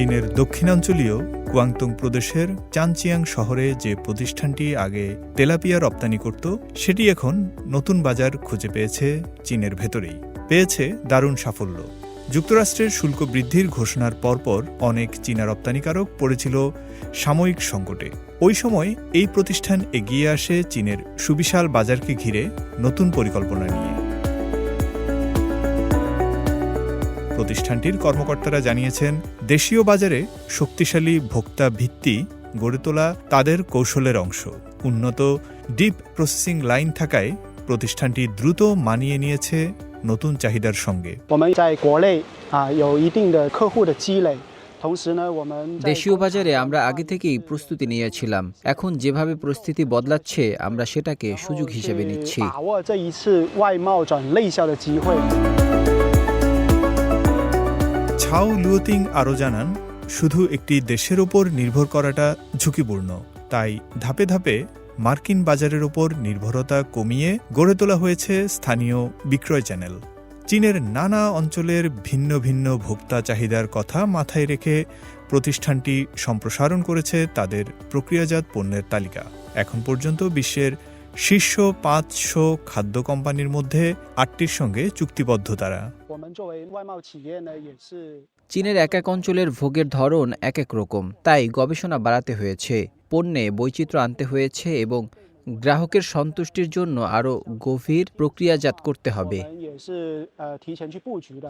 চীনের দক্ষিণাঞ্চলীয় কুয়াংতুং প্রদেশের চানচিয়াং শহরে যে প্রতিষ্ঠানটি আগে তেলাপিয়া রপ্তানি করত, সেটি এখন নতুন বাজার খুঁজে পেয়েছে চীনের ভেতরেই। পেয়েছে দারুণ সাফল্য। যুক্তরাষ্ট্রের শুল্ক বৃদ্ধির ঘোষণার পরপর অনেক চীনা রপ্তানিকারক পড়েছিল সাময়িক সংকটে। ওই সময় এই প্রতিষ্ঠান এগিয়ে আসে চীনের সুবিশাল বাজারকে ঘিরে নতুন পরিকল্পনা নিয়ে। প্রতিষ্ঠানটির কর্মকর্তারা জানিয়েছেন, দেশীয় বাজারে শক্তিশালী ভোক্তা ভিত্তি গড়ে তোলা তাদের কৌশলের অংশ। উন্নত ডিপ প্রসেসিং লাইন থাকায় প্রতিষ্ঠানটি দ্রুত মানিয়ে নিয়েছে নতুন চাহিদার সঙ্গে। দেশীয় বাজারে আমরা আগে থেকেই প্রস্তুতি নিয়েছিলাম। এখন যেভাবে পরিস্থিতি বদলাচ্ছে, আমরা সেটাকে সুযোগ হিসেবে নিচ্ছি। ঝাও লুয়তিং আরও জানান, শুধু একটি দেশের ওপর নির্ভর করাটা ঝুঁকিপূর্ণ। তাই ধাপে ধাপে মার্কিন বাজারের ওপর নির্ভরতা কমিয়ে গড়ে তোলা হয়েছে স্থানীয় বিক্রয় চ্যানেল। চীনের নানা অঞ্চলের ভিন্ন ভিন্ন ভোক্তা চাহিদার কথা মাথায় রেখে প্রতিষ্ঠানটি সম্প্রসারণ করেছে তাদের প্রক্রিয়াজাত পণ্যের তালিকা। এখন পর্যন্ত বিশ্বের শীর্ষ পাঁচশো খাদ্য কোম্পানির মধ্যে আটটির সঙ্গে চুক্তিবদ্ধ তারা। 们作为外贸企业呢，也是 চীনের এক এক অঞ্চলের ভোগের ধরন এক এক রকম তাই গবেষণা বাড়াতে হয়েছে পণ্যে বৈচিত্র্য আনতে হয়েছে এবং গ্রাহকের সন্তুষ্টির জন্য আরও গভীর প্রক্রিয়াজাত করতে 我 হবে 们也是呃提前去布局的。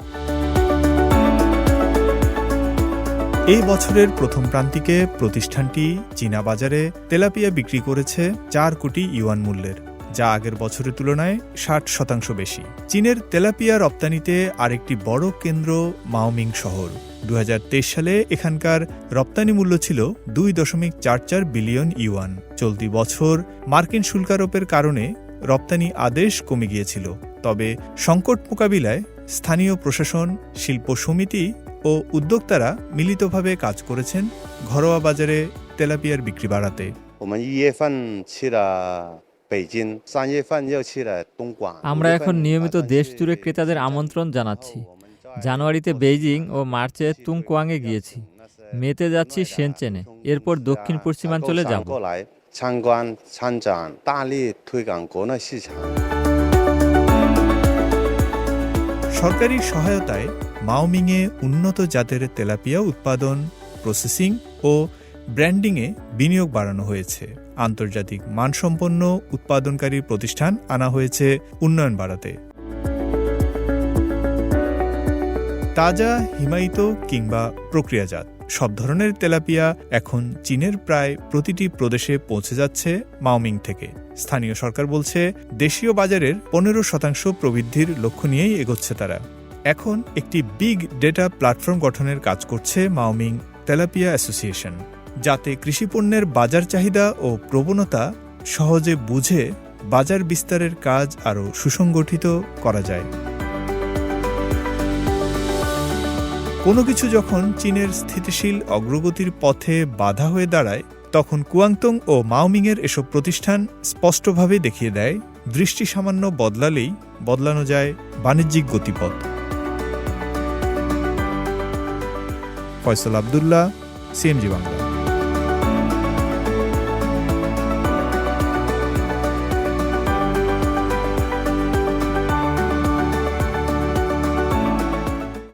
এই বছরের প্রথম প্রান্তিকে প্রতিষ্ঠানটি চীনা বাজারে তেলাপিয়া বিক্রি করেছে চার কোটি ইউয়ান মূল্যের যা আগের বছরের তুলনায় ষাট শতাংশ বেশি। চীনের তেলাপিয়া রপ্তানিতে আরেকটি বড় কেন্দ্র মাওমিং শহর। দু সালে এখানকার রপ্তানি মূল্য ছিল দুই দশমিক চার চার বিলিয়ন ইউয়ান। চলতি বছর মার্কিন শুল্কারোপের কারণে রপ্তানি আদেশ কমে গিয়েছিল। তবে সংকট মোকাবিলায় স্থানীয় প্রশাসন, শিল্প সমিতি ও উদ্যোক্তারা মিলিতভাবে কাজ করেছেন ঘরোয়া বাজারে তেলাপিয়ার বিক্রি বাড়াতে। আমরা এখন নিয়মিত দেশ জুড়ে ক্রেতাদের আমন্ত্রণ জানাচ্ছি। জানুয়ারিতে বেইজিং ও মার্চে তুংকুয়াংয়ে গিয়েছি। মেতে যাচ্ছি সেনচেনে এরপর দক্ষিণ পশ্চিমাঞ্চলে যাব। সরকারি সহায়তায় মাওমিংয়ে উন্নত জাতের তেলাপিয়া উৎপাদন প্রসেসিং ও ব্র্যান্ডিংয়ে বিনিয়োগ বাড়ানো হয়েছে। আন্তর্জাতিক মানসম্পন্ন উৎপাদনকারী প্রতিষ্ঠান আনা হয়েছে উন্নয়ন বাড়াতে তাজা, হিমায়িত কিংবা প্রক্রিয়াজাত সব ধরনের তেলাপিয়া এখন চীনের প্রায় প্রতিটি প্রদেশে পৌঁছে যাচ্ছে মাওমিং থেকে। স্থানীয় সরকার বলছে, দেশীয় বাজারের পনেরো শতাংশ প্রবৃদ্ধির লক্ষ্য নিয়েই এগোচ্ছে তারা। এখন একটি বিগ ডেটা প্ল্যাটফর্ম গঠনের কাজ করছে মাওমিং তেলাপিয়া অ্যাসোসিয়েশন। যাতে কৃষিপণ্যের বাজার চাহিদা ও প্রবণতা সহজে বুঝে বাজার বিস্তারের কাজ আরও সুসংগঠিত করা যায়। কোনো কিছু যখন চীনের স্থিতিশীল অগ্রগতির পথে বাধা হয়ে দাঁড়ায়, তখন কুয়াংতং ও মাওমিংয়ের এসব প্রতিষ্ঠান স্পষ্টভাবে দেখিয়ে দেয় দৃষ্টি সামান্য বদলালেই বদলানো যায় বাণিজ্যিক গতিপথ। ফয়সল আবদুল্লাহ সিএমজি বাংলা।